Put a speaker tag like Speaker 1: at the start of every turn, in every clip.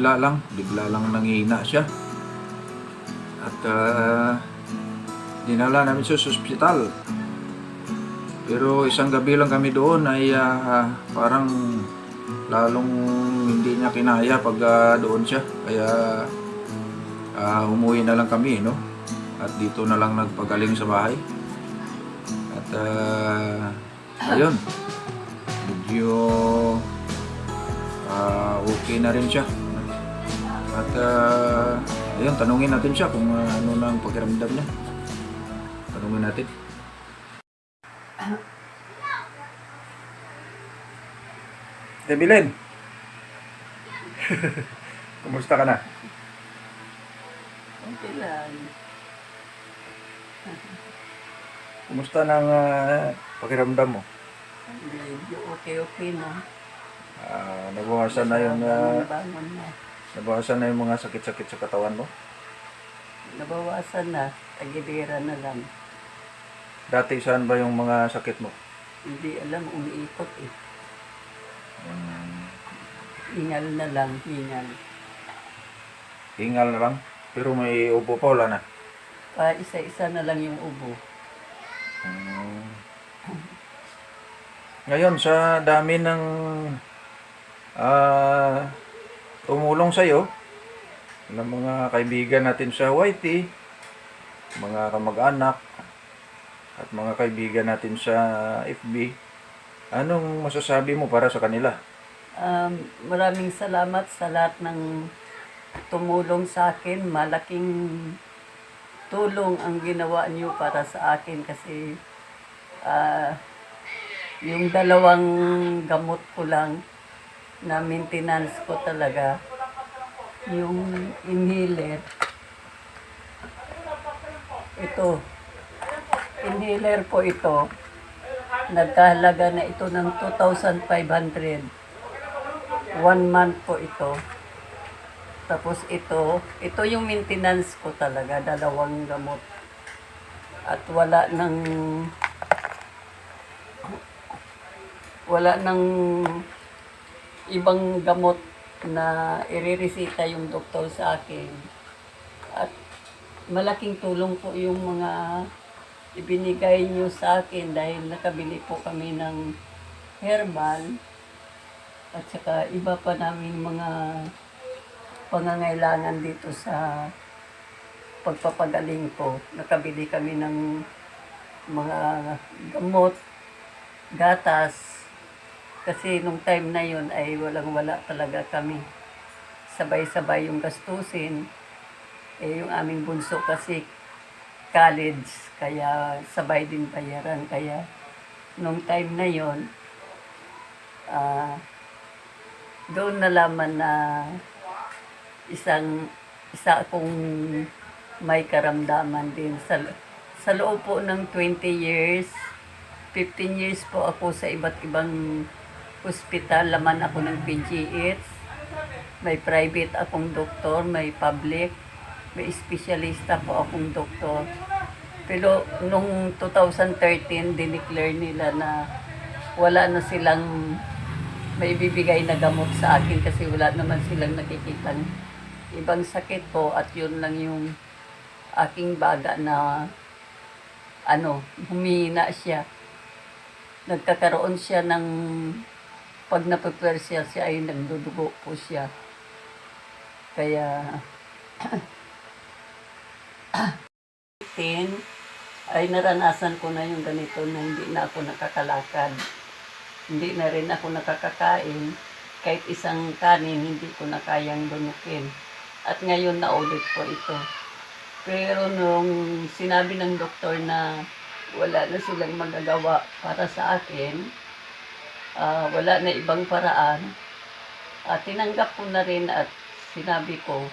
Speaker 1: bigla lang, bigla lang nangihina siya. At ah, dinala namin siya sa ospital. Pero isang gabi lang kami doon ay ah, parang lalong hindi niya kinaya pag ah, doon siya. Kaya ah, umuwi na lang kami, no? At dito na lang nagpagaling sa bahay. At ah, ayun, medyo ah, okay na rin siya. At ah, ayun, tanungin natin siya kung ah, ano na ang pakiramdam niya. Tanungin natin. Debilin! Kumusta ka na?
Speaker 2: Okay lang.
Speaker 1: Kumusta na ang ah, pakiramdam mo?
Speaker 2: Medyo okay-okay na.
Speaker 1: Ah, nabawasan na yung
Speaker 2: na.
Speaker 1: Nabawasan na yung mga sakit-sakit sa katawan mo?
Speaker 2: Nabawasan na. Tagilira na lang.
Speaker 1: Dati saan ba yung mga sakit mo?
Speaker 2: Hindi alam, umiikot eh.
Speaker 1: Hmm,
Speaker 2: Hingal na lang, hingal.
Speaker 1: hingal na lang. Pero may ubo pa wala na.
Speaker 2: Pa isa-isa na lang yung ubo.
Speaker 1: Hmm. Ngayon, sa dami ng ah tumulong sa'yo, ng mga kaibigan natin sa YT, mga kamag-anak, at mga kaibigan natin sa FB, anong masasabi mo para sa kanila?
Speaker 2: Um, maraming salamat sa lahat ng tumulong sa akin. Malaking tulong ang ginawa niyo para sa akin kasi ah, yung dalawang gamot ko lang na maintenance ko talaga yung inhaler ito inhaler ko ito nagkahalaga na ito ng 2,500 one month po ito. Tapos ito, ito yung maintenance ko talaga, dalawang gamot. At wala nang wala nang ibang gamot na ireresita yung doktor sa akin. At malaking tulong po yung mga ibinigay niyo sa akin dahil nakabili po kami ng herbal at saka iba pa namin mga pangangailangan dito sa pagpapagaling ko. Nakabili kami ng mga gamot, gatas, kasi nung time na yun ay walang-wala talaga kami. Sabay-sabay yung gastusin. Eh, yung aming bunso kasi college, kaya sabay din bayaran. Kaya nung time na yon ah doon nalaman na isang isa akong may karamdaman din sa sa loob po ng 20 years 15 years po ako sa iba't ibang hospital laman ako ng PGH may private akong doktor may public. May espesyalista po akong doktor. Pero nung 2013 dineclare nila na wala na silang may bibigay na gamot sa akin kasi wala naman silang nakikitang ibang sakit po at yun lang yung aking baga na ano, humihina siya. Nagkakaroon siya ng pag napapwersya siya ay nagdudugo po siya. Kaya 10 ay naranasan ko na yung ganito na hindi na ako nakakalakad hindi na rin ako nakakakain. Kahit isang kanin, hindi ko na kayang lunukin. At ngayon na ulit po ito. Pero nung sinabi ng doktor na wala na silang magagawa para sa akin, ah, wala na ibang paraan, at tinanggap ko na rin at sinabi ko,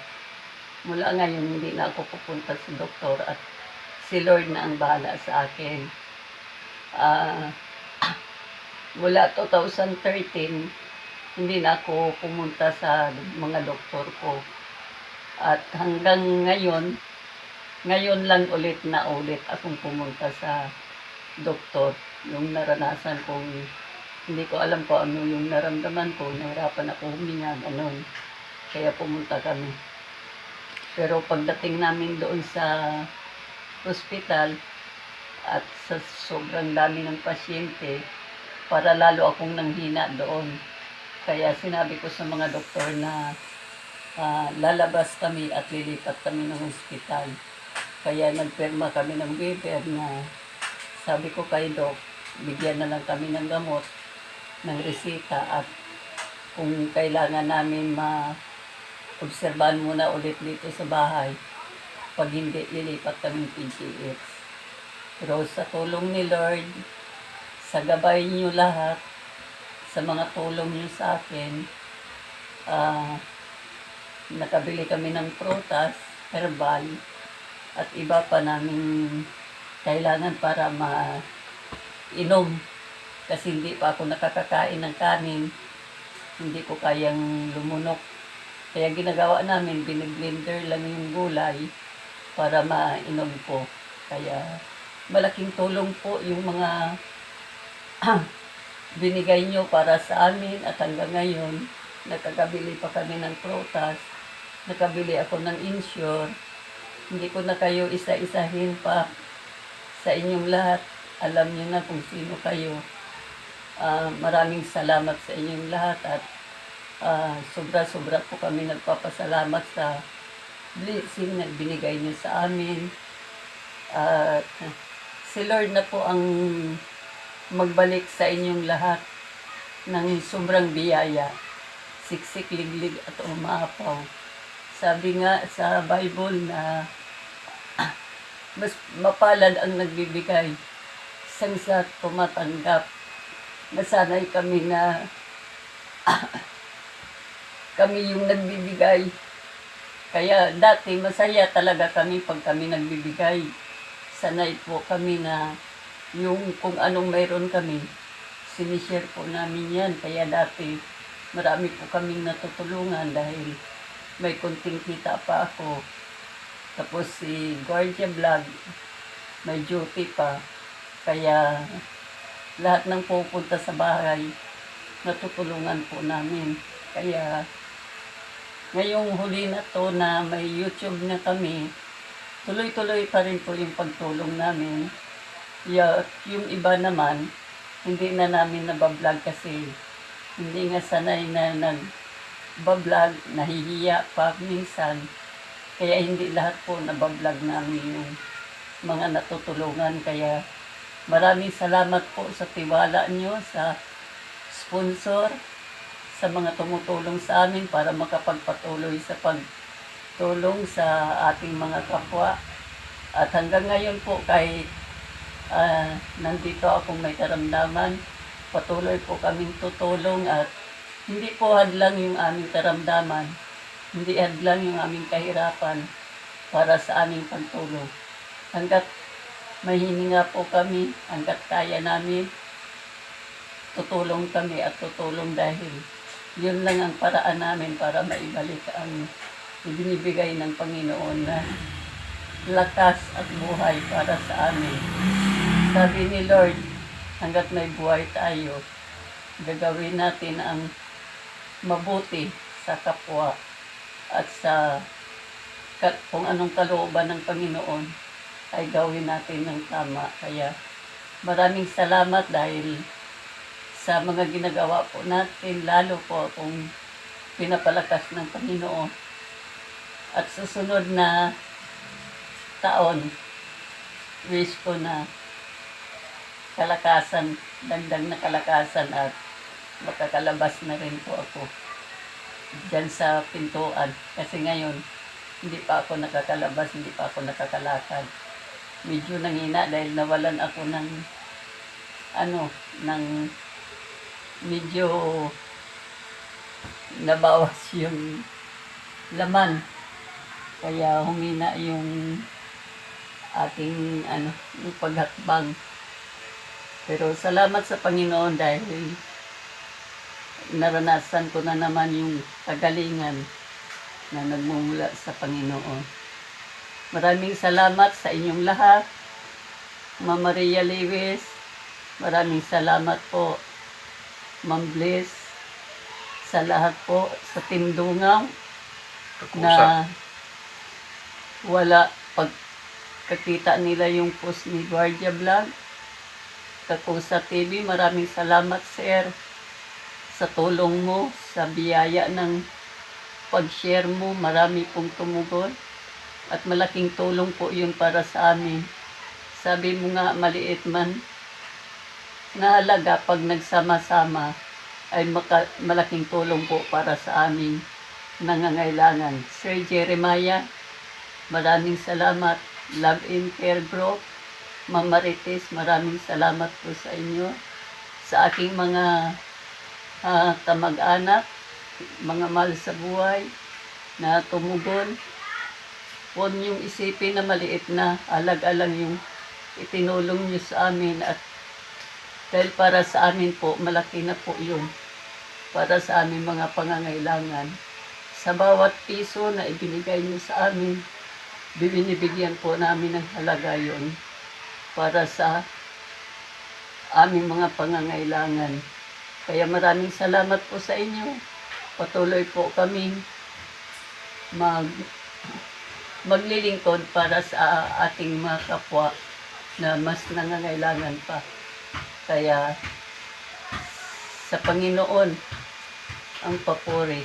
Speaker 2: mula ngayon hindi na ako pupunta sa doktor at si Lord na ang bahala sa akin. Ah, mula 2013, hindi na ako pumunta sa mga doktor ko. At hanggang ngayon, ngayon lang ulit na ulit akong pumunta sa doktor. Yung naranasan kong, hindi ko alam kung ano yung naramdaman ko, nahirapan ako huminga, ganun. Kaya pumunta kami. Pero pagdating namin doon sa hospital at sa sobrang dami ng pasyente, para lalo akong nanghina doon. Kaya sinabi ko sa mga doktor na ah, lalabas kami at lilipat kami ng hospital. Kaya nagpirma kami ng waiver na sabi ko kay Doc, bigyan na lang kami ng gamot, ng resita at kung kailangan namin ma-obserbahan muna ulit dito sa bahay, pag hindi, lilipat kami PGX. Pero sa tulong ni Lord, sa gabay niyo lahat, sa mga tulong niyo sa akin, ah, nakabili kami ng prutas, herbal, at iba pa namin kailangan para ma-inom. Kasi hindi pa ako nakakakain ng kanin, hindi ko kayang lumunok. Kaya ginagawa namin, biniblender lang yung gulay para mainom ko. Kaya malaking tulong po yung mga binigay nyo para sa amin at hanggang ngayon, nakakabili pa kami ng prutas, nakabili ako ng insure, hindi ko na kayo isa-isahin pa sa inyong lahat. Alam niyo na kung sino kayo. Ah, maraming salamat sa inyong lahat at ah, sobra-sobra po kami nagpapasalamat sa blessing na binigay niyo sa amin. At si Lord na po ang magbalik sa inyong lahat ng sobrang biyaya, siksik, liglig at umapaw. Sabi nga sa Bible na mas mapalad ang nagbibigay isang sa Nasanay kami na kami yung nagbibigay. Kaya dati masaya talaga kami pag kami nagbibigay. Sanay po kami na yung kung anong mayroon kami, sinishare po namin yan. Kaya dati marami po kaming natutulungan dahil may kunting kita pa ako. Tapos si Guardia Vlog, may duty pa. Kaya lahat ng pupunta sa bahay, natutulungan po namin. Kaya ngayong huli na to na may YouTube na kami, tuloy-tuloy pa rin po yung pagtulong namin. Ya, yung iba naman, hindi na namin nabablog kasi hindi nga sanay na nag-bablog, nahihiya pa minsan. Kaya hindi lahat po nabablog namin yung mga natutulungan. Kaya maraming salamat po sa tiwala nyo, sa sponsor, sa mga tumutulong sa amin para makapagpatuloy sa pagtulong sa ating mga kapwa. At hanggang ngayon po kahit ah, nandito akong may karamdaman, patuloy po kaming tutulong at hindi po hadlang yung aming karamdaman, hindi hadlang yung aming kahirapan para sa aming pagtulong. Hanggat may hininga po kami, hanggat kaya namin, tutulong kami at tutulong dahil yun lang ang paraan namin para maibalik ang ibinibigay ng Panginoon na lakas at buhay para sa amin. Sabi ni Lord, hanggat may buhay tayo, gagawin natin ang mabuti sa kapwa at sa kung anong kalooban ng Panginoon ay gawin natin ng tama. Kaya maraming salamat dahil sa mga ginagawa po natin, lalo po kung pinapalakas ng Panginoon. At susunod na taon, wish ko na kalakasan, dagdag na kalakasan at makakalabas na rin po ako dyan sa pintuan. Kasi ngayon, hindi pa ako nakakalabas, hindi pa ako nakakalakad. Medyo nangina dahil nawalan ako ng ano, ng medyo nabawas yung laman. Kaya humina yung ating ano, yung paghakbang. Pero salamat sa Panginoon dahil naranasan ko na naman yung kagalingan na nagmumula sa Panginoon. Maraming salamat sa inyong lahat. Mama Maria Lewis, maraming salamat po. Ma'am Bliss, sa lahat po, sa Tindungaw,
Speaker 1: Kakusa.
Speaker 2: na wala pagkakita nila yung post ni Guardia Vlog. Kakusa TV, maraming salamat sir sa tulong mo, sa biyaya ng pag-share mo. Marami pong tumugon at malaking tulong po yun para sa amin. Sabi mo nga, maliit man, na halaga pag nagsama-sama ay maka- malaking tulong po para sa amin nangangailangan. Sir Jeremiah, maraming salamat. Love and Care Group, Ma'am Marites, maraming salamat po sa inyo. Sa aking mga ah, kamag-anak, mga mahal sa buhay na tumugon. Huwag niyong isipin na maliit na alag-alang yung itinulong niyo sa amin at dahil para sa amin po, malaki na po yun. Para sa aming mga pangangailangan. Sa bawat piso na ibinigay niyo sa amin, binibigyan po namin ng halaga yun para sa aming mga pangangailangan. Kaya maraming salamat po sa inyo. Patuloy po kaming mag maglilingkod para sa ating mga kapwa na mas nangangailangan pa. Kaya sa Panginoon ang papuri.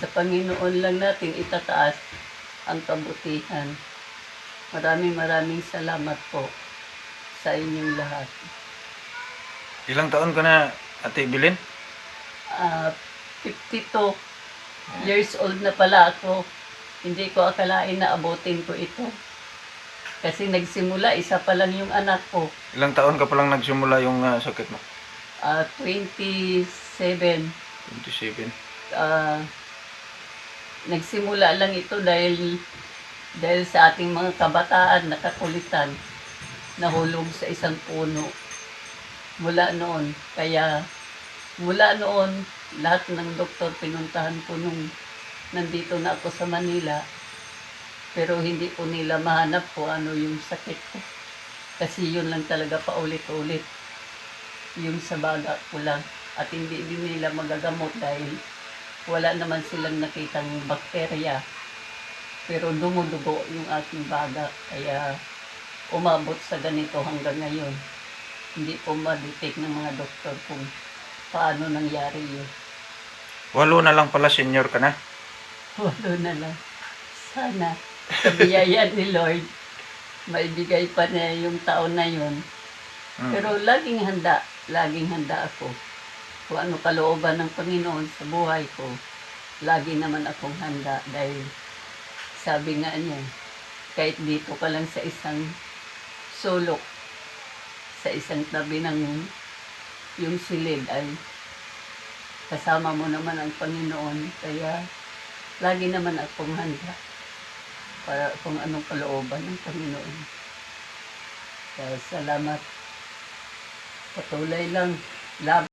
Speaker 2: Sa Panginoon lang natin itataas ang kabutihan. Maraming maraming salamat po sa inyong lahat.
Speaker 1: Ilang taon ka na, Ate Bilin?
Speaker 2: Ah, 52 years old na pala ako. Hindi ko akalain na abutin ko ito. Kasi nagsimula, isa pa lang yung anak ko.
Speaker 1: Ilang taon ka palang nagsimula yung ah, sakit mo?
Speaker 2: Ah, 27.
Speaker 1: 27.
Speaker 2: Ah, nagsimula lang ito dahil dahil sa ating mga kabataan na kakulitan nahulog sa isang puno mula noon. Kaya mula noon, lahat ng doktor pinuntahan ko nung nandito na ako sa Manila. Pero hindi po nila mahanap ko ano yung sakit ko. Kasi yun lang talaga paulit-ulit. Yung sa baga ko lang. At hindi din nila magagamot dahil wala naman silang nakitang bakterya. Pero dumudugo yung aking baga. Kaya umabot sa ganito hanggang ngayon. Hindi po ma-detect ng mga doktor kung paano nangyari yun.
Speaker 1: Walo na lang pala senior ka na.
Speaker 2: Walo na lang. Sana sa biyaya ni Lord, maibigay pa niya yung taon na yun.
Speaker 1: Mm.
Speaker 2: Pero laging handa, laging handa ako. Kung ano kalooban ng Panginoon sa buhay ko, lagi naman akong handa dahil sabi nga niya, kahit dito ka lang sa isang sulok, sa isang tabi ng yung silid ay kasama mo naman ang Panginoon. Kaya lagi naman akong handa para kung anong kalooban ng Panginoon. Kaya salamat. Patuloy lang. Love